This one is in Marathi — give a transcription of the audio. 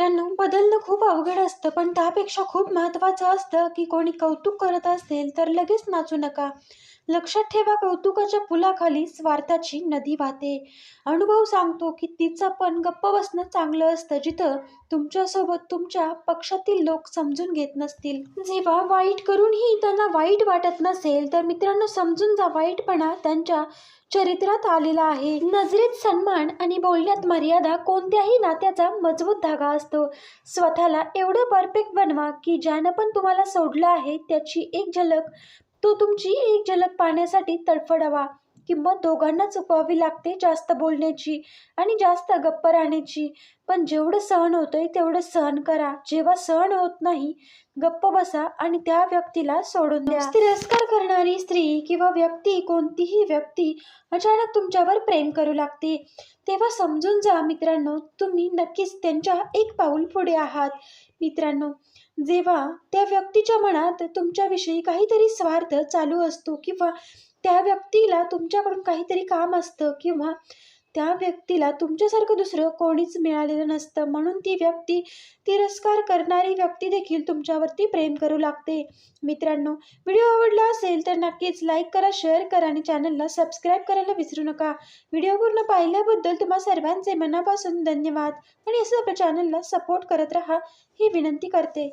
मित्रांनो बदलणं खूप अवघड असतं पण त्यापेक्षा खूप महत्त्वाचं असतं की कोणी कौतुक करत असेल तर लगेच नाचू नका. लक्षात ठेवा कौतुकाच्या पुलाखाली स्वार्थाची नदी वाहते. अनुभव सांगतो की तिचं पण गप्प बसणं चांगलं असतं जिथं तुमच्यासोबत तुमच्या पक्षातील लोक समजून घेत नसतील. जेव्हा वाईट करूनही त्यांना वाईट वाटत नसेल तर मित्रांनो समजून जा वाईटपणा त्यांच्या चरित्रात आलेला आहे. नजरेत सन्मान आणि बोलण्यात मर्यादा कोणत्याही नात्याचा मजबूत धागा असतो. स्वतःला एवढं परफेक्ट बनवा की ज्यानं पण तुम्हाला सोडलं आहे त्याची एक झलक तो तुमची एक झलक पाहण्यासाठी तडफडावा किंमत दोघांना चुकवावी लागते जास्त बोलण्याची आणि जास्त गप्प राहण्याची. पण जेवढं सहन होतंय तेवढं सहन करा. जेव्हा सहन होत नाही गप्प बसा आणि त्या व्यक्तीला सोडून द्या. तिरस्कार करणारी स्त्री किंवा व्यक्ती कोणतीही व्यक्ती अचानक तुमच्यावर प्रेम करू लागते. तेव्हा समजून जा मित्रांनो तुम्ही नक्कीच त्यांच्या एक पाऊल पुढे आहात. मित्रांनो जेव्हा त्या व्यक्तीच्या मनात तुमच्याविषयी काहीतरी स्वार्थ चालू असतो किंवा त्या व्यक्तीला तुमच्याकडून काहीतरी काम असतं किंवा त्या व्यक्तीला तुमच्यासारखं दुसरं कोणीच मिळालेलं नसतं. म्हणून ती व्यक्ती तिरस्कार करणारी व्यक्ती देखील तुमच्यावरती प्रेम करू लागते. मित्रांनो व्हिडिओ आवडला असेल तर नक्कीच लाईक करा शेअर करा आणि चॅनलला सबस्क्राईब करायला विसरू नका. व्हिडिओ पूर्ण पाहिल्याबद्दल तुम्हा सर्वांचे मनापासून धन्यवाद. आणि असं आपल्या चॅनलला सपोर्ट करत राहा ही विनंती करते.